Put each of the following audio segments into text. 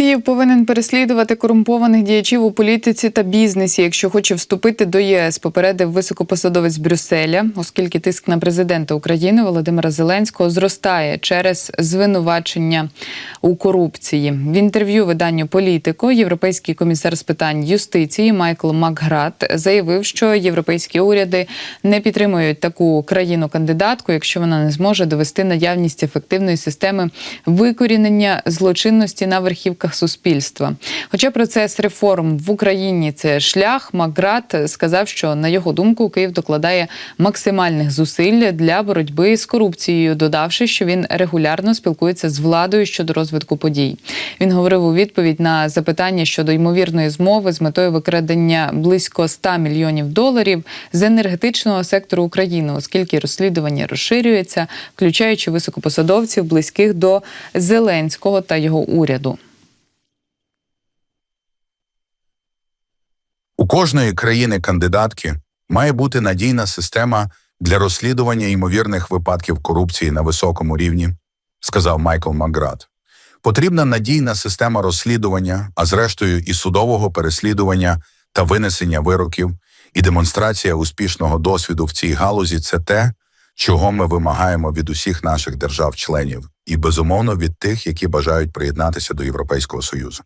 Київ повинен переслідувати корумпованих діячів у політиці та бізнесі, якщо хоче вступити до єС, попередив високопосадовець Брюсселя, оскільки тиск на президента України Володимира Зеленського зростає через звинувачення у корупції. В інтерв'ю виданню Політико європейський комісар з питань юстиції Майкл Макград заявив, що європейські уряди не підтримують таку країну-кандидатку, якщо вона не зможе довести наявність ефективної системи викорінення злочинності на верхівках суспільства. Хоча процес реформ в Україні це шлях, Макград сказав, що на його думку Київ докладає максимальних зусиль для боротьби з корупцією, додавши, що він регулярно спілкується з владою щодо розвитку подій. Він говорив у відповідь на запитання щодо ймовірної змови з метою викрадення близько 100 мільйонів доларів з енергетичного сектору України, оскільки розслідування розширюється, включаючи високопосадовців близьких до Зеленського та його уряду. Кожної країни-кандидатки має бути надійна система для розслідування ймовірних випадків корупції на високому рівні, сказав Майкл Макград. Потрібна надійна система розслідування, а зрештою і судового переслідування та винесення вироків, і демонстрація успішного досвіду в цій галузі це те, чого ми вимагаємо від усіх наших держав-членів, і безумовно від тих, які бажають приєднатися до Європейського Союзу.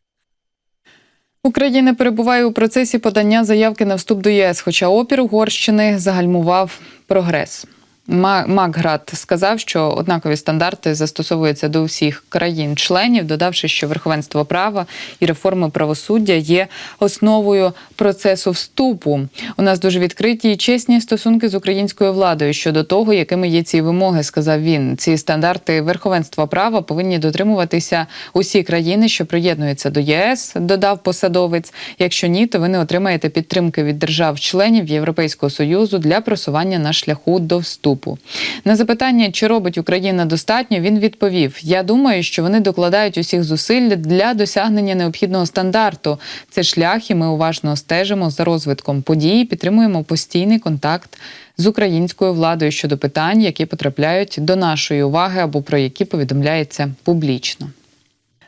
Україна перебуває у процесі подання заявки на вступ до ЄС, хоча опір Угорщини загальмував прогрес. Ма- Макград сказав, що однакові стандарти застосовуються до всіх країн-членів, додавши, що верховенство права і реформи правосуддя є основою процесу вступу. У нас дуже відкриті і чесні стосунки з українською владою щодо того, якими є ці вимоги, сказав він. Ці стандарти верховенства права повинні дотримуватися усі країни, що приєднуються до ЄС, додав посадовець. Якщо ні, то ви не отримаєте підтримки від держав-членів Європейського союзу для просування на шляху до вступу. На запитання, чи робить Україна достатньо, він відповів: Я думаю, що вони докладають усіх зусиль для досягнення необхідного стандарту. Це шлях, і ми уважно стежимо за розвитком подій, підтримуємо постійний контакт з українською владою щодо питань, які потрапляють до нашої уваги або про які повідомляється публічно.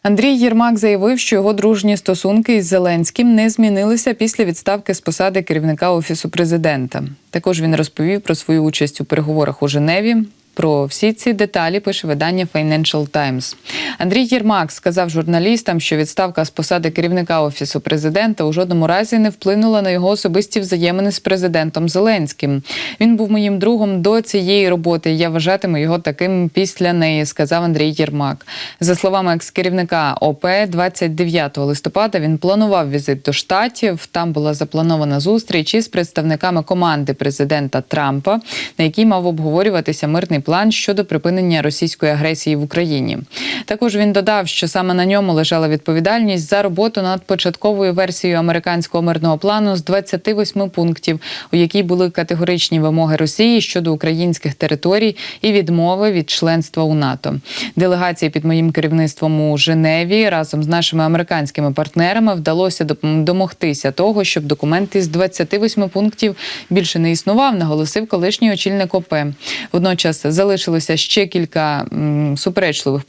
Андрій Єрмак заявив, що його дружні стосунки із Зеленським не змінилися після відставки з посади керівника офісу президента. Також він розповів про свою участь у переговорах у Женеві. Про всі ці деталі пише видання Financial Times. Андрій Єрмак сказав журналістам, що відставка з посади керівника офісу президента у жодному разі не вплинула на його особисті взаємини з президентом Зеленським. Він був моїм другом до цієї роботи. Я вважатиму його таким після неї, сказав Андрій Єрмак. За словами екс-керівника ОП, 29 листопада він планував візит до штатів. Там була запланована зустріч із представниками команди президента Трампа, на якій мав обговорюватися мирний план щодо припинення російської агресії в Україні. Також він додав, що саме на ньому лежала відповідальність за роботу над початковою версією американського мирного плану з 28 пунктів, у якій були категоричні вимоги Росії щодо українських територій і відмови від членства у НАТО. Делегації під моїм керівництвом у Женеві разом з нашими американськими партнерами вдалося домогтися того, щоб документ із 28 пунктів більше не існував, наголосив колишній очільник ОП. Водночас залишилося ще кілька суперечливих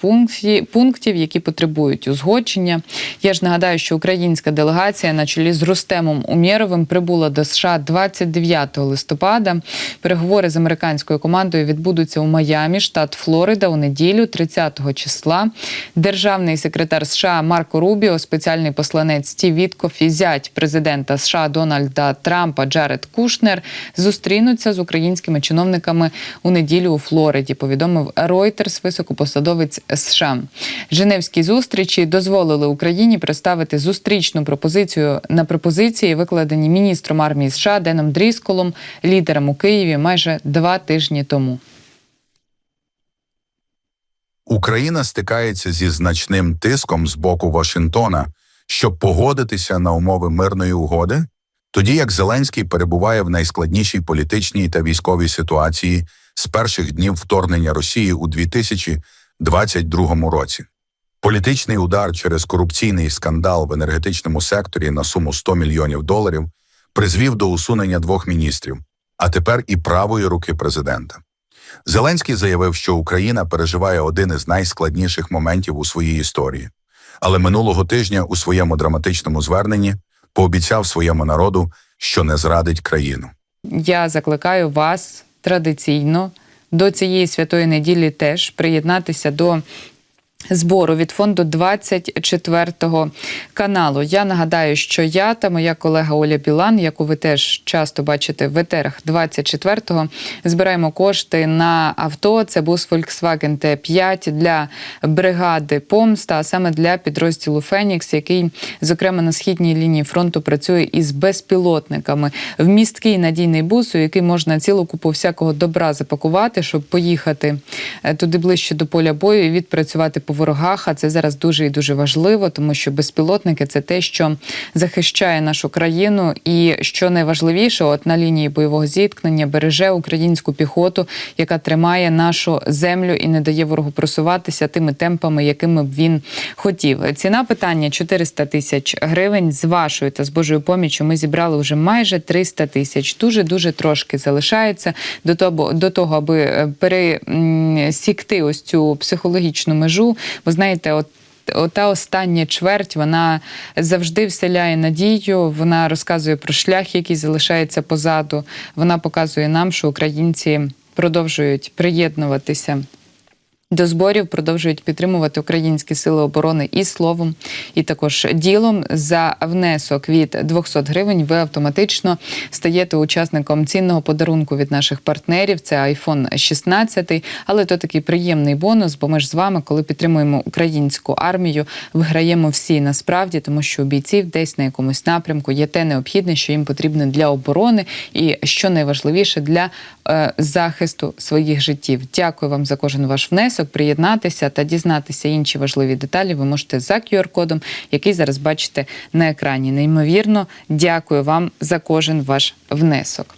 пунктів, які потребують узгодження. Я ж нагадаю, що українська делегація на чолі з Рустемом Умєровим прибула до США 29 листопада. Переговори з американською командою відбудуться у Майамі, штат Флорида, у неділю, 30 числа. Державний секретар США Марко Рубіо, спеціальний посланець Стів Віткоф і зять президента США Дональда Трампа Джаред Кушнер зустрінуться з українськими чиновниками у неділю у Флориді. Повідомив Reuters, високопосадовець США. Женевські зустрічі дозволили Україні представити зустрічну пропозицію на пропозиції, викладені міністром армії США Деном Дрісколом, лідером у Києві майже два тижні тому. Україна стикається зі значним тиском з боку Вашингтона, щоб погодитися на умови мирної угоди, тоді як Зеленський перебуває в найскладнішій політичній та військовій ситуації з перших днів вторгнення Росії у 2022 році. Політичний удар через корупційний скандал в енергетичному секторі на суму 100 мільйонів доларів призвів до усунення двох міністрів, а тепер і правої руки президента. Зеленський заявив, що Україна переживає один із найскладніших моментів у своїй історії. але минулого тижня у своєму драматичному зверненні пообіцяв своєму народу, що не зрадить країну. Я закликаю вас традиційно до цієї святої неділі теж приєднатися до. Збору від фонду 24 каналу. Я нагадаю, що я та моя колега Оля Білан, яку ви теж часто бачите в етерах 24-го, збираємо кошти на авто. Це бус Volkswagen T5 для бригади Помста, а саме для підрозділу Фенікс, який, зокрема, на східній лінії фронту працює із безпілотниками. Вмісткий надійний бус, у який можна цілу купу всякого добра запакувати, щоб поїхати е, туди ближче до поля бою і відпрацювати по ворогах. А це зараз дуже і дуже важливо, тому що безпілотники це те, що захищає нашу країну, і що найважливіше, от на лінії бойового зіткнення береже українську піхоту, яка тримає нашу землю і не дає ворогу просуватися тими темпами, якими б він хотів. Ціна питання 400 тисяч гривень. З вашою та з Божою поміччю ми зібрали вже майже 300 тисяч. Дуже дуже трошки залишається до того, до того, аби е, пересікти ось цю психологічну межу. Бо знаєте, от. Ота остання чверть вона завжди вселяє надію. Вона розказує про шлях, який залишається позаду. Вона показує нам, що українці продовжують приєднуватися до зборів продовжують підтримувати українські сили оборони і словом, і також ділом. За внесок від 200 гривень ви автоматично стаєте учасником цінного подарунку від наших партнерів. Це iPhone 16, але то такий приємний бонус, бо ми ж з вами, коли підтримуємо українську армію, виграємо всі насправді, тому що у бійців десь на якомусь напрямку є те необхідне, що їм потрібно для оборони, і що найважливіше для е, захисту своїх життів. Дякую вам за кожен ваш внесок. Приєднатися та дізнатися інші важливі деталі. Ви можете за QR-кодом, який зараз бачите на екрані. Неймовірно, дякую вам за кожен ваш внесок.